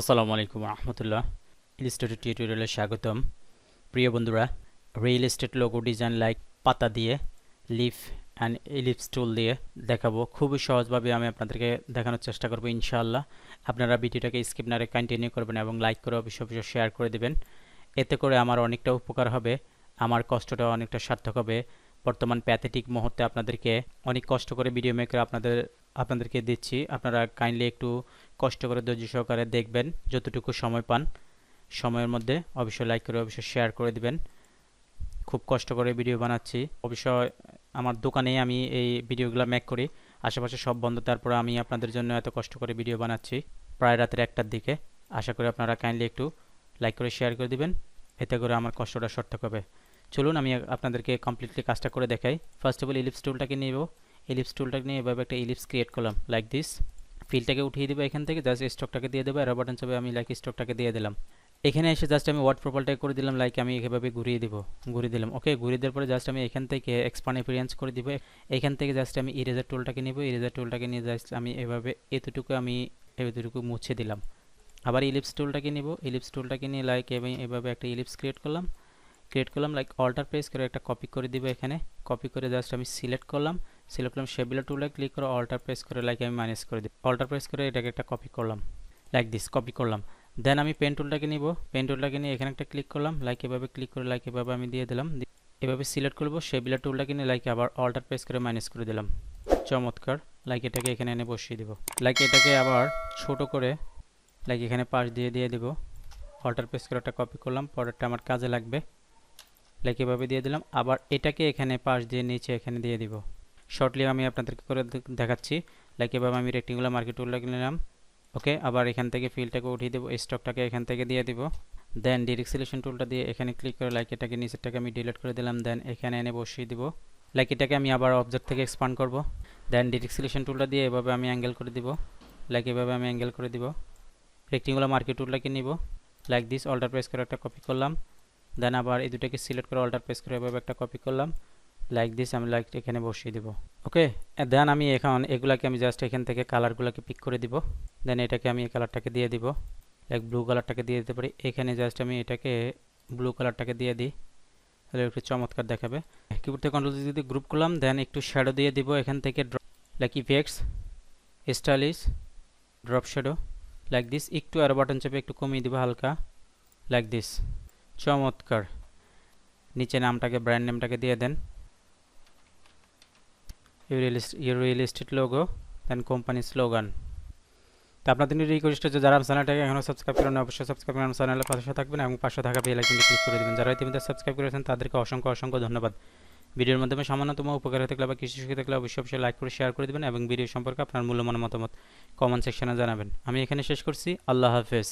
আসসালামু আলাইকুম রহমতুল্লাহ। ইলিস্ট্রেটেড টিউটোরিয়ালে স্বাগতম। প্রিয় বন্ধুরা real estate logo design like পাতা দিয়ে লিফ অ্যান্ড ইলিপস টুল দিয়ে দেখাবো। খুবই সহজভাবে আমি আপনাদেরকে দেখানোর চেষ্টা করব ইনশাআল্লাহ। আপনারা ভিডিওটাকে স্কিপ না কন্টিনিউ করবেন এবং লাইক করে অবশ্যই অবশ্যই শেয়ার করে দেবেন। এতে করে আমার অনেকটা উপকার হবে, আমার কষ্টটা অনেকটা সার্থক হবে। বর্তমান প্যাথেটিক মুহূর্তে আপনাদেরকে অনেক কষ্ট করে ভিডিও মেকার আপনাদের আপনাদেরকে দিচ্ছি। আপনারা কাইন্ডলি একটু কষ্ট করে ধৈর্য সহকারে দেখবেন, যতটুকু সময় পান। সময়ের মধ্যে অবশ্যই লাইক করে, অবশ্যই শেয়ার করে দিবেন। খুব কষ্ট করে ভিডিও বানাচ্ছি। অবশ্যই আমার দোকানেই আমি এই ভিডিওগুলো মেক করি। আশেপাশে সব বন্ধ, তারপরে আমি আপনাদের জন্য এত কষ্ট করে ভিডিও বানাচ্ছি প্রায় রাতের একটার দিকে। আশা করি আপনারা কাইন্ডলি একটু লাইক করে শেয়ার করে দিবেন। এতে করে আমার কষ্টটা সার্থক হবে। চলুন, আমি আপনাদেরকে কমপ্লিটলি কাজটা করে দেখাই। ফার্স্ট অফ অল ইলিপস টুলটাকে নিব। ইলিপস টুলটাকে নিয়ে এভাবে একটা ইলিপস ক্রিয়েট করলাম লাইক দিস ফিলটাকে উঠিয়ে দেবো এখান থেকে জাস্ট স্টকটাকে দিয়ে দেবো এরো বাটন চাপে আমি লাইক স্টকটাকে দিয়ে দিলাম। এখানে এসে জাস্ট আমি ওয়ার্ড প্রোফাইলটাকে করে দিলাম লাইক আমি এভাবে ঘুরিয়ে দিব, ঘুরিয়ে দিলাম। ওকে ঘুরিয়ে দেওয়ার পরে জাস্ট আমি এখান থেকে এক্সপান্ড এপিরিয়েন্স করে দিব। এখান থেকে জাস্ট আমি ইরেজার টুলটাকে নিব ইরেজার টুলটাকে নিয়ে জাস্ট আমি এভাবে এতটুকু আমি এতটুকু মুছে দিলাম। আবার ইলিপস টুলটাকে নিব ইলিপস টুলটাকে নিয়ে লাইক এবং এভাবে একটা ইলিপস ক্রিয়েট করলাম। ক্রিয়েট করলাম লাইক অল্টার প্রেস করে একটা কপি করে দিব এখানে। কপি করে জাস্ট আমি সিলেক্ট করলাম। সিলেক্ট করলাম শেবিলা টুলে ক্লিক করে অল্টার প্রেস করে লাইক আমি মাইনাস করে দিই অল্টার প্রেস করে এটাকে একটা কপি করলাম লাইক দিস কপি করলাম। দেন আমি পেন টুলটাকে নিব। পেন টুলটাকে নিয়ে এখানে একটা ক্লিক করলাম লাইক এভাবে ক্লিক করে লাইক এভাবে আমি দিয়ে দিলাম। এভাবে সিলেক্ট করব শেবিলা টুলটাকে নিয়ে লাইক আবার অল্টার প্রেস করে মাইনাস করে দিলাম। চমৎকার লাইক এটাকে এখানে এনে বসিয়ে দিব। লাইক এটাকে আবার ছোট করে লাইক এখানে পাশ দিয়ে দিয়ে দিব। অল্টার প্রেস করে একটা কপি করলাম, পরেরটা আমার কাজে লাগবে। লাইক এভাবে দিয়ে দিলাম। আবার এটাকে এখানে পাশ দিয়ে, নিচে এখানে দিয়ে দিব। শর্টলি আমি আপনাদেরকে করে দেখাচ্ছি। লাইক এভাবে আমি রেক্টিংগুলো মার্কেট টুলটাকে নিলাম। ওকে আবার এখান থেকে ফিলটাকে উঠিয়ে দেবো স্টকটাকে এখান থেকে দিয়ে দিব। দেন ডিরেক্ট সিলেকশন টুলটা দিয়ে এখানে ক্লিক করে লাইক এটাকে নিচেরটাকে আমি ডিলিট করে দিলাম। দেন এখানে এনে বসিয়ে দিব। লাইক এটাকে আমি আবার অবজেক্ট থেকে এক্সপান্ড করব। দেন ডিরেক্ট সিলেকশন টুলটা দিয়ে এভাবে আমি অ্যাঙ্গেল করে দিব। লাইক এভাবে আমি অ্যাঙ্গেল করে দিব। রেক্টিংগুলো মার্কেট টুলটাকে নিব। লাইক দিস অল্টার প্রেস করে একটা কপি করলাম। দেন আবার এই দুটাকে সিলেক্ট করে অল্টার প্রেস করে এভাবে একটা কপি করলাম। লাইক দিস আমি লাইক এখানে বসিয়ে দিব। ওকে দেন আমি এখন এগুলাকে আমি জাস্ট এখান থেকে কালারগুলোকে পিক করে দিব। দেন এটাকে আমি এই কালারটাকে দিয়ে দিব। লাইক ব্লু কালারটাকে দিয়ে দিতে পারি। এখানে জাস্ট আমি এটাকে ব্লু কালারটাকে দিয়ে দিই। তাহলে একটু চমৎকার দেখাবে। কিবোর্ড থেকে কন্ট্রোল যদি গ্রুপ করলাম দেন একটু শ্যাডো দিয়ে দিব এখান থেকে like effects stylish drop shadow like this একটু আরও বাটন চেপে একটু কমিয়ে দিব হালকা লাইক দিস চমৎকার। নিচে নামটাকে ব্র্যান্ড নেমটাকে দিয়ে দেন। ইউর রিয়েল এস্টেট লোগো দেন কোম্পানি স্লোগান তো আপনাদের রিকোয়েস্ট হচ্ছে যারা চ্যানেলটাকে এখনও সাবস্ক্রাইব করেন অবশ্যই সাবস্ক্রাইব করেন চ্যানেলের পাশে থাকবেন এবং পাশে থাকা বেল আইকনটি ক্লিক করে দেবেন। যারা ইতিমধ্যে সাবস্ক্রাইব করেছেন, তাদেরকে অসংখ্য অসংখ্য ধন্যবাদ। ভিডিওর মাধ্যমে সামান্যতম উপকার থাকলে বা কিছু শিখে থাকলে অবশ্যই অবশ্যই লাইক করে শেয়ার করে দেবেন এবং ভিডিও সম্পর্কে আপনার মূল্যবান মতামত কমেন্ট সেকশনে জানাবেন। আমি এখানে শেষ করছি। আল্লাহ হাফেজ।